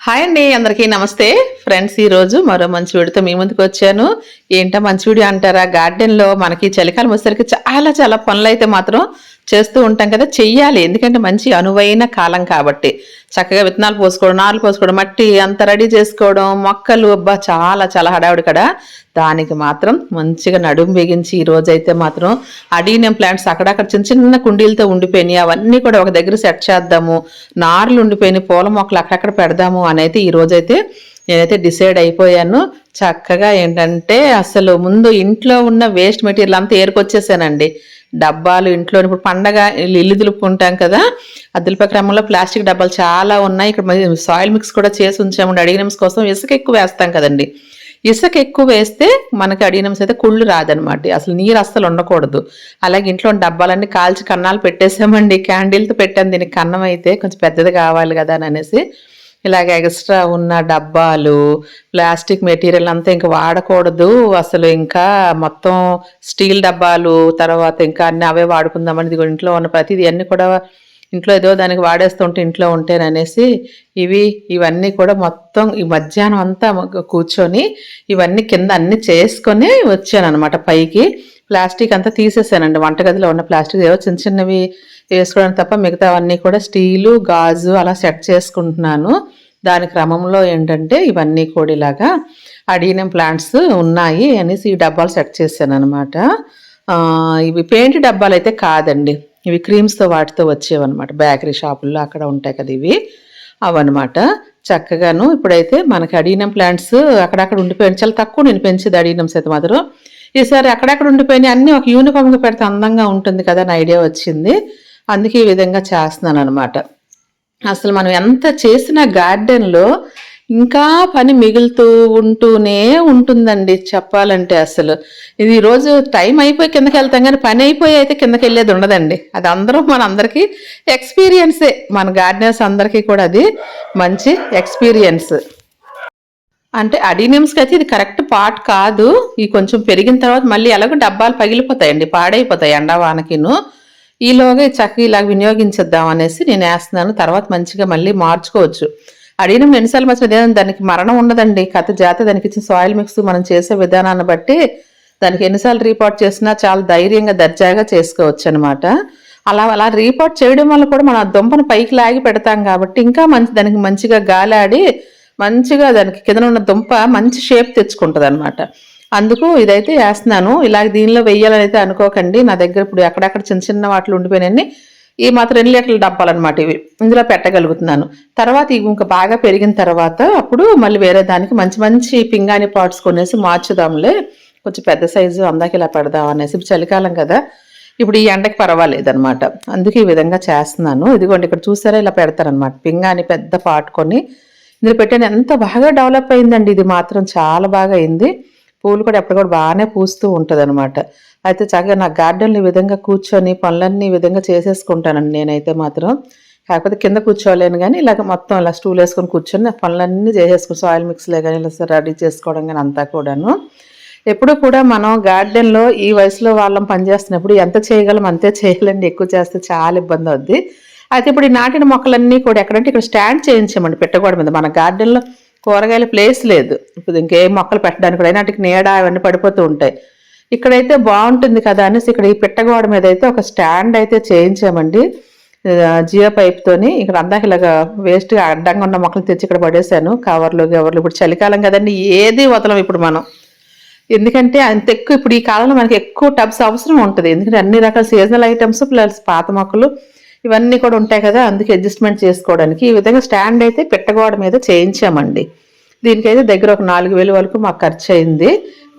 Hi అండి అందరికీ నమస్తే. ఫ్రెండ్స్ ఈ రోజు మరో మంచి వీడియోతో మీ ముందుకు వచ్చాను. ఏంటో మంచి వీడియో అంటారా? గార్డెన్లో మనకి చలికాలం వచ్చేసరికి చాలా చాలా పనులు అయితే మాత్రం చేస్తూ ఉంటాం కదా చెయ్యాలి. ఎందుకంటే మంచి అనువైన కాలం కాబట్టి. చక్కగా విత్తనాలు పోసుకోవడం నారులు పోసుకోవడం మట్టి అంత రెడీ చేసుకోవడం మొక్కలు అబ్బా చాలా చాలా హడావుడి కదా. దానికి మాత్రం మంచిగా నడుము బిగించి ఈ రోజైతే మాత్రం అడీనియం ప్లాంట్స్ అక్కడక్కడ చిన్న చిన్న కుండీలతో ఉండిపోయినాయి. అవన్నీ కూడా ఒక దగ్గర సెట్ చేద్దాము. నార్లు ఉండిపోయినాయి. పూల మొక్కలు అక్కడక్కడ పెడదాము అని అయితే ఈ రోజైతే నేనైతే డిసైడ్ అయిపోయాను. చక్కగా ఏంటంటే అసలు ముందు ఇంట్లో ఉన్న వేస్ట్ మెటీరియల్ అంతా ఏరుకొచ్చేసానండి. డబ్బాలు ఇంట్లో ఇప్పుడు పండగ ఇల్లు దులుపుకుంటాం కదా ఆ దులిపే క్రమంలో ప్లాస్టిక్ డబ్బాలు చాలా ఉన్నాయి. ఇక్కడ సాయిల్ మిక్స్ కూడా చేసి ఉంచాము. అడిగినమ్స్ కోసం ఇసుక ఎక్కువ వేస్తాం కదండి. ఇసుక ఎక్కువ వేస్తే మనకి అడిగినమ్స్ అయితే కుళ్ళు రాదనమాట అసలు నీరు అస్సలు ఉండకూడదు. అలాగే ఇంట్లో ఉన్న డబ్బాలన్నీ కాల్చి కన్నాలు పెట్టేసామండి. క్యాండిల్తో పెట్టాను దీనికి కన్నం అయితే కొంచెం పెద్దది కావాలి కదా అని అనేసి ఇలాగ ఎక్స్ట్రా ఉన్న డబ్బాలు ప్లాస్టిక్ మెటీరియల్ అంతా ఇంకా వాడకూడదు. అసలు ఇంకా మొత్తం స్టీల్ డబ్బాలు తర్వాత ఇంకా అన్ని అవే వాడుకుందామని ఇదిగో ఇంట్లో ఉన్న ప్రతిదీ అన్నీ కూడా ఇంట్లో ఏదో దానికి వాడేస్తుంటే ఇంట్లో ఉంటేననేసి ఇవి ఇవన్నీ కూడా మొత్తం ఈ మధ్యాహ్నం అంతా కూర్చొని ఇవన్నీ కింద అన్ని చేసుకొని వచ్చానమాట పైకి. ప్లాస్టిక్ అంతా తీసేసానండి. వంటగదిలో ఉన్న ప్లాస్టిక్ ఏవో చిన్న చిన్నవి వేసుకోవడం తప్ప మిగతావన్నీ కూడా స్టీలు గాజు అలా సెట్ చేసుకుంటున్నాను. దాని క్రమంలో ఏంటంటే ఇవన్నీ కూడా ఇలాగా అడిగిన ప్లాంట్స్ ఉన్నాయి అనేసి ఈ డబ్బాలు సెట్ చేశాను అనమాట ఇవి పెయింట్ డబ్బాలు అయితే కాదండి. ఇవి క్రీమ్స్తో వాటితో వచ్చేవన్నమాట. బేకరీ షాపుల్లో అక్కడ ఉంటాయి కదా ఇవి. అవన్నమాట. చక్కగాను ఇప్పుడైతే మనకి అడీనం ప్లాంట్స్ అక్కడక్కడ ఉండిపోయాను చాలా తక్కువ నేను పెంచేది అడీనమ్స్ అయితే మాత్రం. ఈసారి అక్కడక్కడ ఉండిపోయినాయి అన్నీ ఒక యూనిఫామ్గా పెడితే అందంగా ఉంటుంది కదా అని ఐడియా వచ్చింది. అందుకే ఈ విధంగా చేస్తున్నాను అనమాట అసలు మనం ఎంత చేసిన గార్డెన్లో ఇంకా పని మిగులుతూ ఉంటూనే ఉంటుందండి చెప్పాలంటే అసలు. ఇది ఈరోజు టైం అయిపోయి కిందకి వెళ్తాం కానీ పని అయిపోయి అయితే కిందకి వెళ్ళేది ఉండదండి. అది అందరూ మన అందరికీ ఎక్స్పీరియన్సే. మన గార్డెనర్స్ అందరికీ కూడా అది మంచి ఎక్స్పీరియన్స్. అంటే అడీనియమ్స్కి అయితే ఇది కరెక్ట్ పార్ట్ కాదు. ఈ కొంచెం పెరిగిన తర్వాత మళ్ళీ ఎలాగో డబ్బాలు పగిలిపోతాయండి పాడైపోతాయి ఎండవానకిను ఈలోగా చక్కగా ఇలా వినియోగించేద్దాం అనేసి నేను వేస్తున్నాను. తర్వాత మంచిగా మళ్ళీ మార్చుకోవచ్చు. అడిగిన ఎన్నిసార్లు మర్చిన దానికి మరణం ఉండదండి కథ జాత దానికి ఇచ్చిన సాయిల్ మిక్స్ మనం చేసే విధానాన్ని బట్టి దానికి ఎన్నిసార్లు రీపోర్ట్ చేసినా చాలా ధైర్యంగా దర్జాగా చేసుకోవచ్చు అనమాట అలా అలా రీపోర్ట్ చేయడం వల్ల కూడా మనం ఆ దుంపను పైకి లాగి పెడతాం కాబట్టి ఇంకా మంచి దానికి మంచిగా గాలాడి మంచిగా దానికి కింద ఉన్న దుంప మంచి షేప్ తెచ్చుకుంటుంది అనమాట అందుకు ఇదైతే వేస్తున్నాను. ఇలా దీనిలో వెయ్యాలని అయితే అనుకోకండి. నా దగ్గర ఇప్పుడు ఎక్కడెక్కడ చిన్న చిన్న వాటిలో ఉండిపోయినాయి ఈ మాత్రం రెండు లీటర్ల డబ్బాలన్నమాట ఇవి. ఇందులో పెట్టగలుగుతున్నాను. తర్వాత ఇవి ఇంకా బాగా పెరిగిన తర్వాత అప్పుడు మళ్ళీ వేరే దానికి మంచి మంచి పింగాణి పాట్స్ కొనేసి మార్చుదాంలే. కొంచెం పెద్ద సైజు అందాక ఇలా పెడదాం అనేసి. చలికాలం కదా. ఇప్పుడు ఈ ఎండకి పర్వాలేదనమాట అందుకే ఈ విధంగా చేస్తున్నాను. ఇదిగోండి ఇక్కడ చూసారా? ఇలా పెడతారనమాట పింగాని పెద్ద పాటుకొని ఇందులో పెట్టాను. ఎంత బాగా డెవలప్ అయిందండి. ఇది మాత్రం చాలా బాగా అయింది. పూలు కూడా ఎప్పటికప్పుడు కూడా బాగానే పూస్తూ ఉంటుంది అనమాట అయితే చక్కగా నా గార్డెన్లు ఈ విధంగా కూర్చొని పనులన్నీ ఈ విధంగా చేసేసుకుంటానండి నేనైతే మాత్రం. కాకపోతే కింద కూర్చోలేను కానీ ఇలాగ మొత్తం ఇలా స్టూల్ వేసుకొని కూర్చొని పనులన్నీ చేసేసుకుని సాయిల్ మిక్స్లే కానీ ఇలా రెడీ చేసుకోవడం కానీ అంతా కూడాను. ఎప్పుడు కూడా మనం గార్డెన్లో ఈ వయసులో వాళ్ళం పనిచేస్తున్నప్పుడు ఎంత చేయగలం అంతే చేయాలండి. ఎక్కువ చేస్తే చాలా ఇబ్బంది అవుద్ది. అయితే ఇప్పుడు ఈ నాటిన మొక్కలన్నీ కూడా ఎక్కడంటే ఇక్కడ స్టాండ్ చేయించామండి పెట్టకూడదు మీద. మన గార్డెన్లో కూరగాయల ప్లేస్ లేదు. ఇప్పుడు ఇంకేం మొక్కలు పెట్టడానికి కూడా అయినట్టుకి నీడ అవన్నీ పడిపోతూ ఉంటాయి. ఇక్కడైతే బాగుంటుంది కదా అనేసి ఇక్కడ ఈ పిట్టగోడ మీద అయితే ఒక స్టాండ్ అయితే చేయించామండి. జియో పైప్తోని ఇక్కడ అందాక ఇలాగా వేస్ట్గా అడ్డంగా ఉన్న మొక్కలు తెచ్చి ఇక్కడ పడేశాను. కవర్లు గవర్లు ఇప్పుడు చలికాలం కదండి ఏది వదలం ఇప్పుడు మనం. ఎందుకంటే అంత ఎక్కువ ఇప్పుడు ఈ కాలంలో మనకి ఎక్కువ టబ్స్ అవసరం ఉంటుంది. ఎందుకంటే అన్ని రకాల సీజనల్ ఐటమ్స్ ప్లస్ పాత మొక్కలు ఇవన్నీ కూడా ఉంటాయి కదా అందుకే అడ్జస్ట్మెంట్ చేసుకోవడానికి. ఈ విధంగా స్టాండ్ అయితే పెట్టగోడ మీద చేయించామండి. దీనికైతే దగ్గర ఒక నాలుగు వేలు వరకు మాకు ఖర్చు అయింది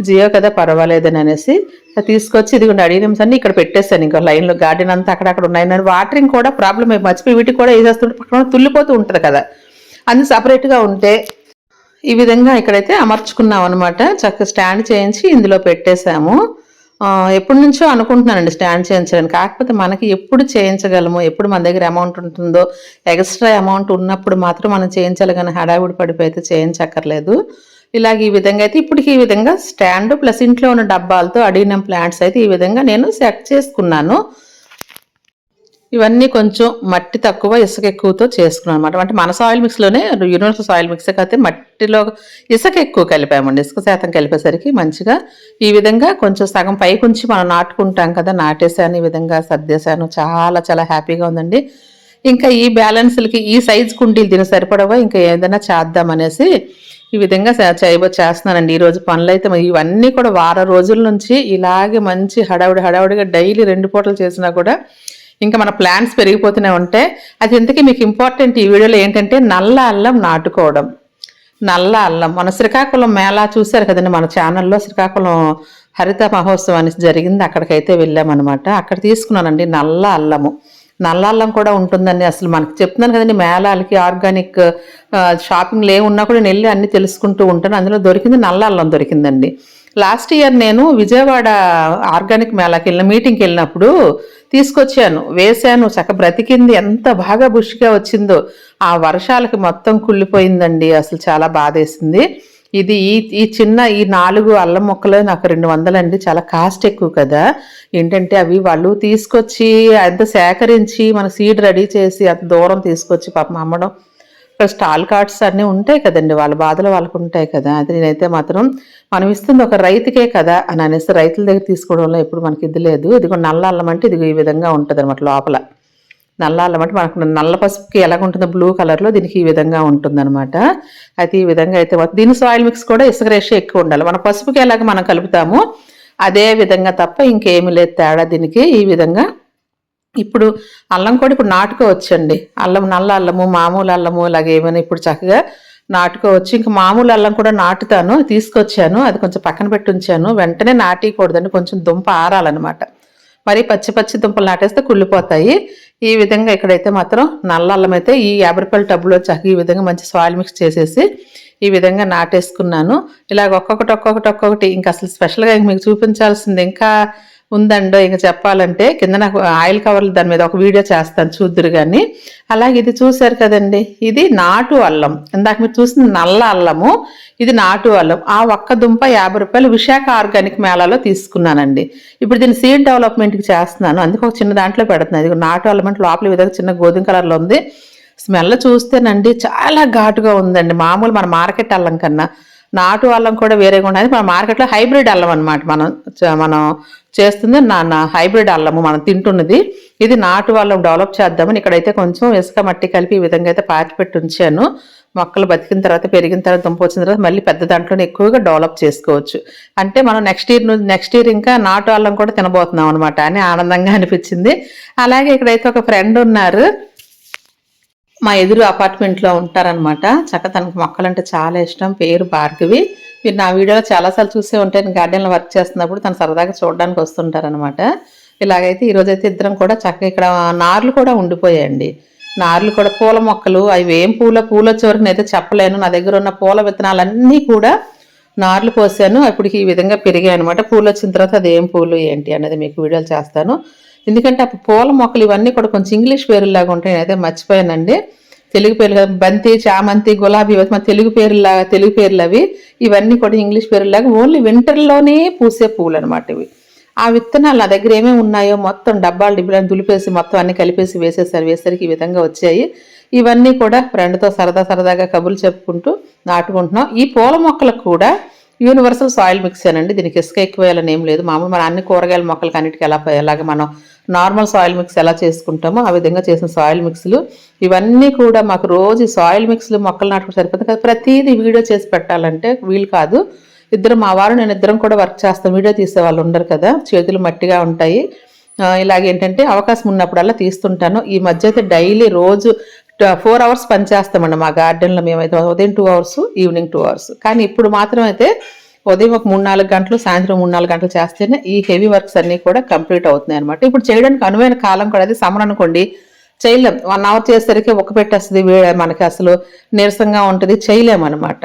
జియో కదా పర్వాలేదని అనేసి. తీసుకొచ్చి ఇదిగోండి అడిగినమ్స్ అన్ని ఇక్కడ పెట్టేస్తాను ఇంకా లైన్లో గార్డెన్ అంతా అక్కడక్కడ ఉన్నాయి. వాటరింగ్ కూడా ప్రాబ్లం మర్చిపోయి వీటికి కూడా వేసేస్తుంటే పక్కన తుల్లిపోతూ ఉంటుంది కదా. అన్ని సపరేట్గా ఉంటే ఈ విధంగా ఇక్కడైతే అమర్చుకున్నాం అనమాట చక్కగా స్టాండ్ చేయించి ఇందులో పెట్టేశాము. ఎప్పటి నుంచో అనుకుంటున్నానండి స్టాండ్ చేయించడానికి. కాకపోతే మనకి ఎప్పుడు చేయించగలము ఎప్పుడు మన దగ్గర అమౌంట్ ఉంటుందో ఎక్స్ట్రా అమౌంట్ ఉన్నప్పుడు మాత్రం మనం చేయించాలి కానీ హడావిడి పడిపోయితే చేయించక్కర్లేదు. ఇలాగ ఈ విధంగా అయితే ఇప్పటికి ఈ విధంగా స్టాండ్ ప్లస్ ఇంట్లో ఉన్న డబ్బాలతో అడిగిన ప్లాంట్స్ అయితే ఈ విధంగా నేను సెట్ చేసుకున్నాను. ఇవన్నీ కొంచెం మట్టి తక్కువ ఇసుక ఎక్కువతో చేసుకున్నాం అనమాట అంటే మన సాయిల్ మిక్స్లోనే యూనివర్సల్ సాయిల్ మిక్స్ అయితే మట్టిలో ఇసుక ఎక్కువ కలిపామండి. ఇసుక శాతం కలిపేసరికి మంచిగా ఈ విధంగా కొంచెం సగం పైకి ఉంచి మనం నాటుకుంటాం కదా నాటేసాను ఈ విధంగా సర్దేశాను. చాలా చాలా హ్యాపీగా ఉందండి. ఇంకా ఈ బ్యాలెన్స్లకి ఈ సైజ్ కుండీలు దీనికి సరిపడవా? ఇంకా ఏదైనా చేద్దామనేసి ఈ విధంగా చేయబో చేస్తున్నానండి. ఈరోజు పనులు అయితే ఇవన్నీ కూడా వారం రోజుల నుంచి ఇలాగే మంచి హడావుడి హడావుడిగా డైలీ రెండు పూటలు చేసినా కూడా ఇంకా మన ప్లాన్స్ పెరిగిపోతూనే ఉంటే అది ఇంతకీ మీకు ఇంపార్టెంట్ ఈ వీడియోలో ఏంటంటే నల్ల అల్లం నాటుకోవడం. నల్ల అల్లం. మన శ్రీకాకుళం మేళా చూశారు కదండి మన ఛానల్లో శ్రీకాకుళం హరిత మహోత్సవానికి జరిగింది. అక్కడికైతే వెళ్ళామన్నమాట. అక్కడ తీసుకున్నానండి నల్ల అల్లము. నల్ల అల్లం కూడా ఉంటుందండి. అసలు మనకు చెప్తున్నాను కదండి మేళాలకి ఆర్గానిక్ షాపింగ్లు ఏ ఉన్నా కూడా నేను వెళ్ళి అన్ని తెలుసుకుంటూ ఉంటాను. అందులో దొరికింది నల్ల అల్లం దొరికిందండి. లాస్ట్ ఇయర్ నేను విజయవాడ ఆర్గానిక్ మేళాకి వెళ్ళిన మీటింగ్కి వెళ్ళినప్పుడు తీసుకొచ్చాను వేశాను. చక్క బ్రతికింది. ఎంత బాగా బుష్గా వచ్చిందో. ఆ వర్షాలకి మొత్తం కుళ్ళిపోయిందండి. అసలు చాలా బాధేసింది. ఇది ఈ ఈ చిన్న ఈ నాలుగు అల్లం మొక్కలు నాకు రెండు వందలండి. చాలా కాస్ట్ ఎక్కువ కదా. ఏంటంటే అవి వాళ్ళు తీసుకొచ్చి అంత సేకరించి మన సీడ్ రెడీ చేసి అంత దూరం తీసుకొచ్చి పాపం అమ్మడం ఇక్కడ స్టాల్ కార్డ్స్ అన్నీ ఉంటాయి కదండి వాళ్ళ బాధలు వాళ్ళకు ఉంటాయి కదా. అది నేనైతే మాత్రం మనం ఇస్తుంది ఒక రైతుకే కదా అని అనేసి రైతుల దగ్గర తీసుకోవడంలో ఎప్పుడు మనకి ఇది లేదు. ఇదిగో నల్ల అల్లం అంటే ఇది ఈ విధంగా ఉంటుంది అనమాట లోపల. నల్ల అల్లం అంటే మనకు నల్ల పసుపుకి ఎలాగ ఉంటుందో బ్లూ కలర్లో దీనికి ఈ విధంగా ఉంటుందన్నమాట. అయితే ఈ విధంగా అయితే దీని సాయిల్ మిక్స్ కూడా ఇసుక రేషియో ఎక్కువ ఉండాలి. మన పసుపుకి ఎలాగ మనం కలుపుతామో అదే విధంగా తప్ప ఇంకేమి లేదు. తేడా దీనికి ఈ విధంగా ఇప్పుడు అల్లం కూడా ఇప్పుడు నాటుకోవచ్చండి. అల్లం నల్ల అల్లము మామూలు అల్లము ఇలాగ ఏమైనా ఇప్పుడు చక్కగా నాటుకోవచ్చు. ఇంకా మామూలు అల్లం కూడా నాటుతాను తీసుకొచ్చాను. అది కొంచెం పక్కన పెట్టి ఉంచాను. వెంటనే నాటికూడదండి కొంచెం దుంప ఆరాలన్నమాట. మరి పచ్చి పచ్చి దుంపలు నాటేస్తే కుళ్ళిపోతాయి. ఈ విధంగా ఇక్కడైతే మాత్రం నల్ల అల్లం అయితే ఈ యాభై రూపాయల టబ్లో చక్కగా ఈ విధంగా మంచి సాయిల్ మిక్స్ చేసేసి ఈ విధంగా నాటేసుకున్నాను. ఇలాగ ఒక్కొక్కటి ఒక్కొక్కటి ఒక్కొక్కటి ఇంకా అసలు స్పెషల్గా ఇంక మీకు చూపించాల్సింది ఇంకా ఉందండో ఇంకా చెప్పాలంటే కింద నాకు ఆయిల్ కవర్లు దాని మీద ఒక వీడియో చేస్తాను చూద్దురు కానీ అలాగే ఇది చూశారు కదండి. ఇది నాటు అల్లం. ఇందాక మీరు చూసిన నల్ల అల్లము. ఇది నాటు అల్లం. ఆ ఒక్క దుంప యాభై రూపాయలు విశాఖ ఆర్గానిక్ మేళాలో తీసుకున్నానండి. ఇప్పుడు దీన్ని సీడ్ డెవలప్మెంట్కి చేస్తున్నాను. అందుకు ఒక చిన్న దాంట్లో పెడుతున్నాను. ఇది నాటు అల్లం అంటే లోపల విధంగా చిన్న గోధుమ కలర్లో ఉంది. స్మెల్ చూస్తేనండి చాలా ఘాటుగా ఉందండి. మామూలు మన మార్కెట్ అల్లం కన్నా. నాటు అల్లం కూడా వేరేగా ఉండదు మన మార్కెట్లో హైబ్రిడ్ అల్లం అనమాట మనం. చ- మనం చేస్తుంది. నా నా హైబ్రిడ్ అల్లము మనం తింటున్నది. ఇది నాటు అల్లం డెవలప్ చేద్దామని ఇక్కడైతే కొంచెం ఇసుక మట్టి కలిపి ఈ విధంగా అయితే పాతి పెట్టి ఉంచాను. మొక్కలు బతికిన తర్వాత పెరిగిన తర్వాత దుంప వచ్చిన తర్వాత మళ్ళీ పెద్ద దాంట్లోనే ఎక్కువగా డెవలప్ చేసుకోవచ్చు. అంటే మనం నెక్స్ట్ ఇయర్ నెక్స్ట్ ఇయర్ ఇంకా నాటు అల్లం కూడా తినబోతున్నాం అనమాట అని ఆనందంగా అనిపించింది. అలాగే ఇక్కడైతే ఒక ఫ్రెండ్ ఉన్నారు. మా ఎదురు అపార్ట్మెంట్లో ఉంటారనమాట చక్క తనకు మొక్కలంటే చాలా ఇష్టం. పేరు భార్గవి. మీరు నా వీడియోలో చాలాసార్లు చూసే ఉంటాయి గార్డెన్లో వర్క్ చేస్తున్నప్పుడు తను సరదాగా చూడడానికి వస్తుంటారనమాట ఇలాగైతే ఈరోజైతే ఇద్దరం కూడా చక్కగా ఇక్కడ నార్లు కూడా ఉండిపోయాయండి. నార్లు కూడా పూల మొక్కలు అవి ఏం పూల వచ్చే వరకు నేనైతే చెప్పలేను. నా దగ్గర ఉన్న పూల విత్తనాలన్నీ కూడా నార్లు పోసాను అప్పటికి ఈ విధంగా పెరిగాయి అనమాట పూలు వచ్చిన తర్వాత అది ఏం పూలు ఏంటి అనేది మీకు వీడియోలు చేస్తాను. ఎందుకంటే అప్పుడు పూల మొక్కలు ఇవన్నీ కూడా కొంచెం ఇంగ్లీష్ పేరులాగా ఉంటాయి నేనైతే మర్చిపోయానండి. తెలుగు పేర్లు కదా బంతి చామంతి గులాబీ మన తెలుగు పేర్లాగా తెలుగు పేర్లు అవి ఇవన్నీ కూడా ఇంగ్లీష్ పేర్లాగా ఓన్లీ వింటర్లోనే పూసే పూలు అనమాట ఇవి. ఆ విత్తనాలు నా దగ్గర ఏమేమి ఉన్నాయో మొత్తం డబ్బాలు డిబ్బలను దులిపేసి మొత్తం అన్ని కలిపేసి వేసేసారు వేసరికి ఈ విధంగా వచ్చాయి. ఇవన్నీ కూడా ఫ్రెండ్తో సరదా సరదాగా కబుర్లు చెప్పుకుంటూ నాటుకుంటున్నాం. ఈ పూల మొక్కలకు కూడా యూనివర్సల్ సాయిల్ మిక్స్ అండి. దీనికి ఇసుక ఎక్కువ వేయాలని ఏం లేదు. మామూలు మన అన్ని కూరగాయల మొక్కలకి అన్నిటికీ ఎలా ఎలాగ మనం నార్మల్ సాయిల్ మిక్స్ ఎలా చేసుకుంటామో ఆ విధంగా చేసిన సాయిల్ మిక్స్లు. ఇవన్నీ కూడా మాకు రోజు సాయిల్ మిక్స్లు మొక్కలు నాటుకు సరిపోతుంది కదా. ప్రతిదీ వీడియో చేసి పెట్టాలంటే వీలు కాదు. ఇద్దరు మా వారు నేను ఇద్దరం కూడా వర్క్ చేస్తాం. వీడియో తీసే వాళ్ళు ఉండరు కదా. చేతులు మట్టిగా ఉంటాయి. ఇలాగేంటంటే అవకాశం ఉన్నప్పుడల్లా తీస్తుంటాను. ఈ మధ్య అయితే డైలీ రోజు ఫోర్ అవర్స్ పనిచేస్తామండి మా గార్డెన్లో మేమైతే. ఉదయం two hours evening two hours. కానీ ఇప్పుడు మాత్రం అయితే ఉదయం ఒక మూడు నాలుగు గంటలు సాయంత్రం మూడు నాలుగు గంటలు చేస్తేనే ఈ హెవీ వర్క్స్ అన్నీ కూడా కంప్లీట్ అవుతున్నాయి అనమాట ఇప్పుడు చేయడానికి అనువైన కాలం కూడా అది సమ్మర్ అనుకోండి. చేయలేం. వన్ అవర్ చేసేసరికి ఒక పెట్టేస్తుంది మనకి అసలు నీరసంగా ఉంటుంది చేయలేం అనమాట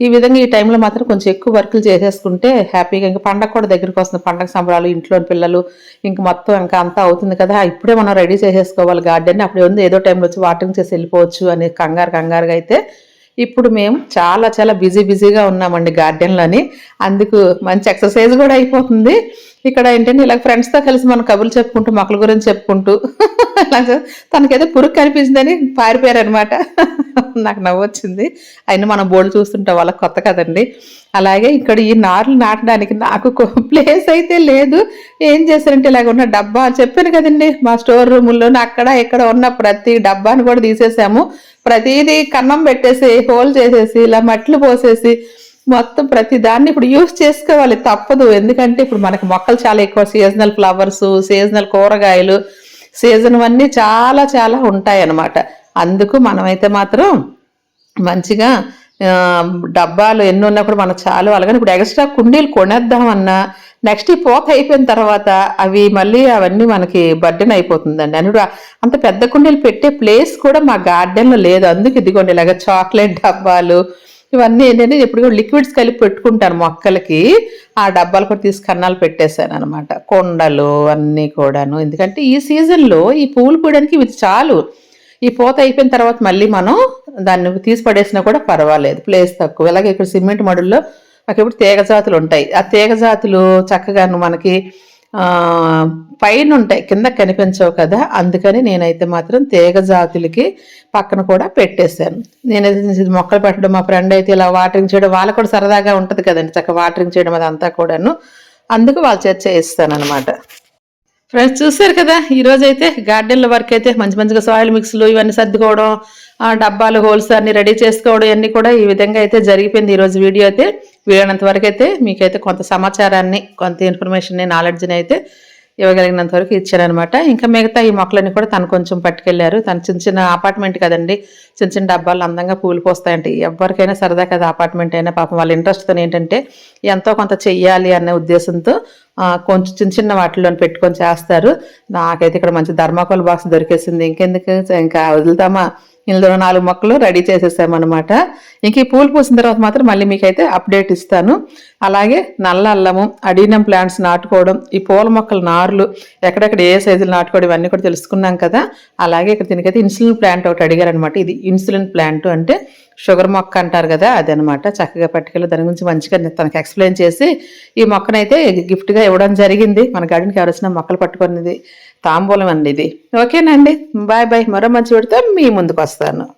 ఈ విధంగా ఈ టైంలో మాత్రం కొంచెం ఎక్కువ వర్కులు చేసేసుకుంటే హ్యాపీగా ఇంకా పండగ కూడా దగ్గరికి వస్తుంది. పండగ సంబరాలు ఇంట్లోని పిల్లలు ఇంక మొత్తం ఇంకా అంతా అవుతుంది కదా. ఇప్పుడే మనం రెడీ చేసేసుకోవాలి. గార్డెన్ అప్పుడు ఉంది. ఏదో టైంలో వచ్చి వాటింగ్ చేసి వెళ్ళిపోవచ్చు అనే కంగారు కంగారుగా అయితే ఇప్పుడు మేము చాలా చాలా బిజీ బిజీగా ఉన్నామండి గార్డెన్లోని. అందుకు మంచి ఎక్సర్సైజ్ కూడా అయిపోతుంది. ఇక్కడ ఏంటంటే ఇలా ఫ్రెండ్స్తో కలిసి మనం కబుర్లు చెప్పుకుంటూ మొక్కల గురించి చెప్పుకుంటూ తనకైతే తనకేదో పురుగు కనిపించిందని పారిపోయారనమాట నాకు నవ్వు వచ్చింది అయినా మనం బోర్డు చూస్తుంటాం వాళ్ళకి కొత్త కదండి. అలాగే ఇక్కడ ఈ నార్లు నాటడానికి నాకు ప్లేస్ అయితే లేదు. ఏం చేశారంటే ఇలాగ ఉన్న డబ్బా చెప్పాను కదండి. మా స్టోర్ రూముల్లోనే అక్కడ ఇక్కడ ఉన్న ప్రతి డబ్బాని కూడా తీసేసాము. ప్రతిదీ కన్నం పెట్టేసి హోల్ చేసేసి ఇలా మట్లు పోసేసి మొత్తం ప్రతి దాన్ని ఇప్పుడు యూస్ చేసుకోవాలి తప్పదు. ఎందుకంటే ఇప్పుడు మనకి మొక్కలు చాలా ఎక్కువ సీజనల్ ఫ్లవర్స్ సీజనల్ కూరగాయలు సీజన్ అన్నీ చాలా చాలా ఉంటాయి అన్నమాట అందుకు మనమైతే మాత్రం మంచిగా డబ్బాలు ఎన్ని ఉన్నప్పుడు మనకు చాలు. అలాగని ఇప్పుడు ఎక్స్ట్రా కుండీలు కొనేద్దామన్నా నెక్స్ట్ ఈ పోత అయిపోయిన తర్వాత అవి మళ్ళీ అవన్నీ మనకి బర్డెన్ అయిపోతుందండి. అని అంత పెద్ద కుండీలు పెట్టే ప్లేస్ కూడా మా గార్డెన్లో లేదు. అందుకు ఇదిగోండి ఇలాగ చాక్లెట్ డబ్బాలు ఇవన్నీ ఏంటంటే ఎప్పుడు కూడా లిక్విడ్స్ కలిపి పెట్టుకుంటాను మొక్కలకి. ఆ డబ్బాలు కూడా తీసి కన్నాలు పెట్టేశాను అనమాట కొండలు అన్నీ కూడాను. ఎందుకంటే ఈ సీజన్లో ఈ పూలు పూయడానికి ఇవి చాలు. ఈ పూత అయిపోయిన తర్వాత మళ్ళీ మనం దాన్ని తీసి పడేసినా కూడా పర్వాలేదు. ప్లేస్ తక్కువ. అలాగే ఇక్కడ సిమెంట్ మడుల్లో మాకు ఇప్పుడు తీగ జాతులు ఉంటాయి. ఆ తీగ జాతులు చక్కగా మనకి పైన ఉంటాయి. కింద కనిపించవు కదా. అందుకని నేనైతే మాత్రం తీగ జాతులకి పక్కన కూడా పెట్టేశాను. నేనైతే మొక్కలు పెట్టడం మా ఫ్రెండ్ అయితే ఇలా వాటరింగ్ చేయడం వాళ్ళకు కూడా సరదాగా ఉంటుంది కదండి. చక్కగా వాటరింగ్ చేయడం అదంతా కూడాను. అందుకు వాళ్ళ చేత చేయిస్తాను అనమాట ఫ్రెండ్స్ చూసారు కదా? ఈరోజు అయితే గార్డెన్ల వర్క్ అయితే మంచి మంచిగా సాయిల్ మిక్స్లు ఇవన్నీ సర్దుకోవడం ఆ డబ్బాలు హోల్స్ అన్ని రెడీ చేసుకోవడం ఇవన్నీ కూడా ఈ విధంగా అయితే జరిగిపోయింది. ఈరోజు వీడియో అయితే వీలైనంత వరకు అయితే మీకైతే కొంత సమాచారాన్ని కొంత ఇన్ఫర్మేషన్ని నాలెడ్జ్ని అయితే ఇవ్వగలిగినంత వరకు ఇచ్చారనమాట ఇంకా మిగతా ఈ మొక్కలన్నీ కూడా తను కొంచెం పట్టుకెళ్ళారు. తను చిన్న చిన్న అపార్ట్మెంట్ కదండి. చిన్న చిన్న డబ్బాలు అందంగా పూలు పోస్తాయంటే ఎవరికైనా సరదా కదా అపార్ట్మెంట్ అయినా పాపం వాళ్ళ ఇంట్రెస్ట్తో ఏంటంటే ఎంతో కొంత చెయ్యాలి అనే ఉద్దేశంతో కొంచెం చిన్న చిన్న వాటిలో పెట్టుకొని చేస్తారు. నాకైతే ఇక్కడ మంచి ధర్మాకోల్ బాక్స్ దొరికేసింది. ఇంకెందుకు? ఇంకా వదులుతామా? ఇందులో నాలుగు మొక్కలు రెడీ చేసేసామన్నమాట. ఇంక ఈ పూలు పూసిన తర్వాత మాత్రం మళ్ళీ మీకైతే అప్డేట్ ఇస్తాను. అలాగే నల్ల అల్లము అడీనం ప్లాంట్స్ నాటుకోవడం ఈ పూల మొక్కల నారులు ఎక్కడెక్కడ ఏ సైజులు నాటుకోవడం ఇవన్నీ కూడా తెలుసుకున్నాం కదా. అలాగే ఇక్కడ దీనికైతే ఇన్సులిన్ ప్లాంట్ ఒకటి అడిగారనమాట ఇది ఇన్సులిన్ ప్లాంట్ అంటే షుగర్ మొక్క అంటారు కదా అదనమాట చక్కగా పట్టుకెళ్ళి దాని గురించి మంచిగా తనకు ఎక్స్ప్లెయిన్ చేసి ఈ మొక్కనైతే గిఫ్ట్గా ఇవ్వడం జరిగింది. మన గార్డెన్కి ఎవరు మొక్కలు పట్టుకున్నది తాంబూలం అండి ఇది. ఓకేనండి. Bye bye. మరో మంచి పెడితే మీ ముందుకు వస్తాను.